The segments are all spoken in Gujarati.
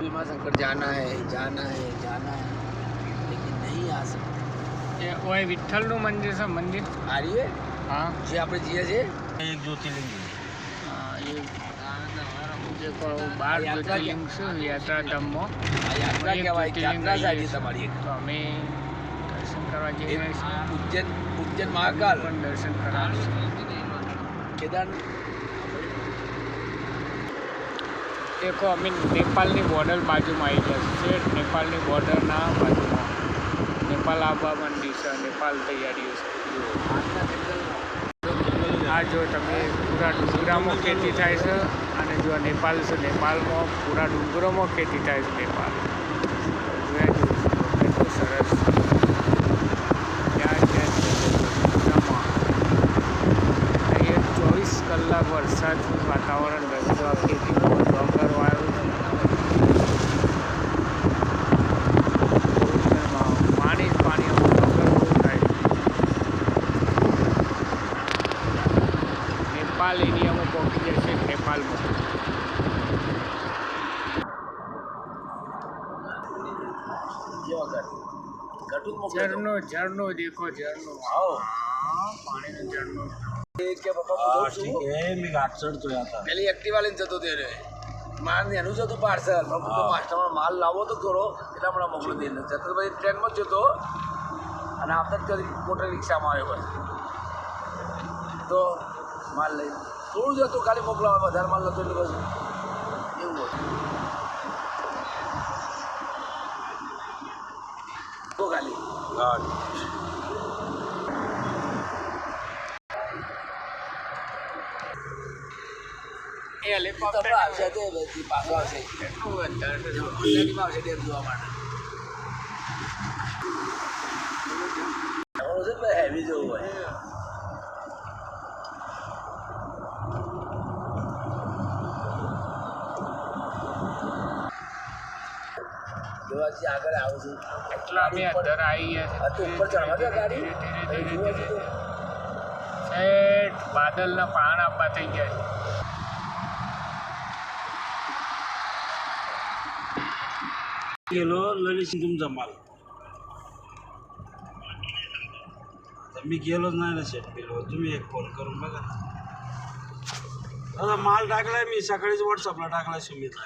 भीमा शंकर जाना है जाना है जाना है लेकिन नहीं आ सकते। ઓય વિઠ્ઠલનું મંદિર છે મંદિર? આ રહ્યું હા જે આપણે જઈએ છીએ એક જ્યોતિર્લિંગ બાર જ્યોતિર્લિંગ છે યાત્રા ધામમાં યાત્રા કહેવાય યાત્રા સાચી તમારી તો અમે દર્શન કરવા જઈએ ઉજ્જૈન ઉજ્જૈન મહાકાલ પણ દર્શન કરાવીશું કેદાર દેખો અમે નેપાળની બોર્ડર બાજુમાં આવી જશે છે નેપાળની બોર્ડરના બાજુમાં. નેપાળ આવવા મંડી છે, નેપાળ તૈયારીઓ છે. આ જો તમે પૂરા ડુંગરામાં ખેતી થાય છે અને જો આ નેપાળ છે, નેપાળમાં પૂરા ડુંગરોમાં ખેતી થાય છે, નેપાળ જોયા જો કેટલું સરસ ત્યાં ત્યાં ડુંગરામાં અહીંયા ચોવીસ કલાક વરસાદનું વાતાવરણ રહેતું આ ખેતીમાં ડોંગરવાળું પાણી જ પાણી આમ ડોંગર બહુ થાય નેપાળ એરિયામાં પહોંચી જાય છીએ નેપાળમાં કર ઝરનો ઝરનો દેખો આવો. પાણીનો ઝરણો હતા. પેલી એક્ટિવા લઈને જતો તે માલ એનું જ હતું પાર્સલ. માસ્ટરમાં માલ લાવો તો થોડો એટલા મને મોકલી દઈને જતો પછી ટ્રેનમાં જ જતો અને આવતા જ કરી મોટર રિક્ષામાં આવ્યો બસ તો માલ લઈ થોડું જ હતું ખાલી મોકલાવા વધારે માલ નતો એટલે બસ એવું હતું. તો ખાલી. તમને આવશે તો બધી પાછો આવશે. આવશે ડેમ જોવા માટે. હેવી જોવું હોય. જોવા છીએ આગળ આવું છું એટલા અમે અંદર આવી ગયા આ તો ઉપર ચડવા દે ગાડી ધીરે અહીં ધીરે જુઓ ધીરે છો ધીરે. તો. શેઠ બાદલના પાણ આપવા થઈ ગયા છે गेलो ललित तुमचा माल आता मी गेलोच नाही ना शेट गेलो तुम्ही एक फोन करून बघा दादा माल टाकलाय मी सकाळीच व्हॉट्सअपला टाकलाय सुमितला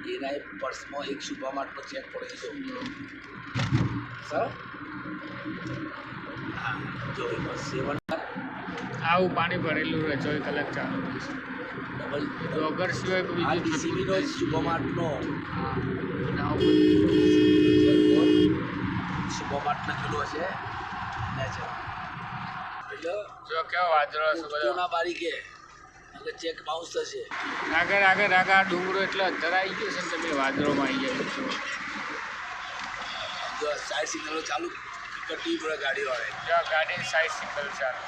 એનાય એનાય પર્સમાં એક સુપર માર્ટનો ચેક પડી ગયો સર? હા જો એમાં સેવન આવું પાણી ભરેલું રહે ચોવીસ કલાક ચાલુ ડબલ ડોગર સિવાય બીજું ડીસીબીનો સુપર માર્ટનો સુપર માર્ટ લખેલું હશે નેચર એટલે જો કેવો વાદળો છે બધો. ઉઠતું ચેક બાઉન્સ થશે. આગળ આગળ આગળ ડુંગરો એટલે આવી ગયો છે ને તમે વાદળોમાં આવી ગયા છો. જો સાઈડ સિગ્નલો ચાલુ કરવી પડે ગાડી વાળે જો ગાડી સાઈડ સિગ્નલ ચાલુ.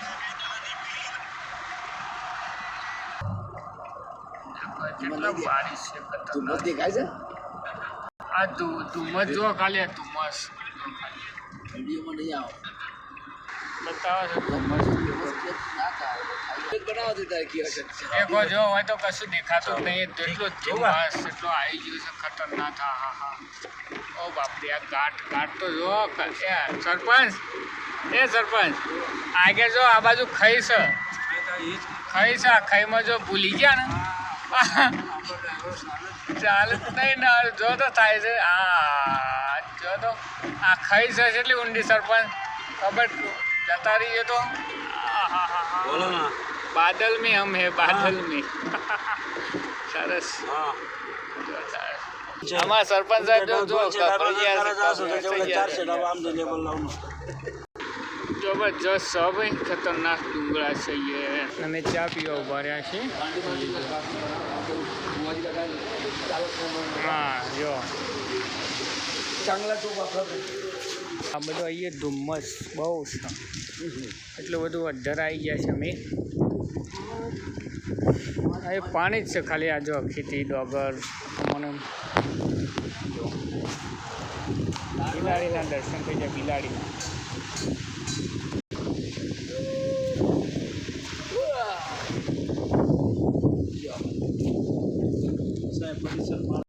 કેટલો બારીશ છે ધુમ્મસ દેખાય છે? આ ધુમ્મસ જો ખાલી આ ધુમ્મસ. વિડીયોમાં નહીં આવો. બતાવો છો. ધુમ્મસ. જો હોય તો કશું દેખાતું નહીં. એટલું ધુમ્મસ એટલું આવી ગયું છે ખતરનાક. હા હા હા. ઓ બાપરે આ ગાંઠ તો જો સરપંચ એ સરપંચ આગળ જો આ બાજુ ખાઈ છે. ખાઈ છે ખાઈમાં જો ભૂલી ગયા ને? ચાલ નહીં ના જો તો થાય છે. હા જો તો આ ખાઈ છે એટલી ઊંડી સરપંચ. ખબર જતા રહીએ તો. હા હા હા. બોલો ના. बादल में हम है बादल हाँ। સરસ આમાં સરપંચ સાહેબ જો જબરજસ્ત છે ખતરનાક ડુંગળા છે અને ચા પીવા ઊભા રહ્યા છે હા જો આ બધો અહીંયા ધુમ્મસ બહુ એટલું બધું અઢર આવી ગયા છે અમે એ પાણી જ છે ખાલી આ જો ખેતી, ડોગર, મને બિલાડીના દર્શન થઈ જાય, બિલાડીના.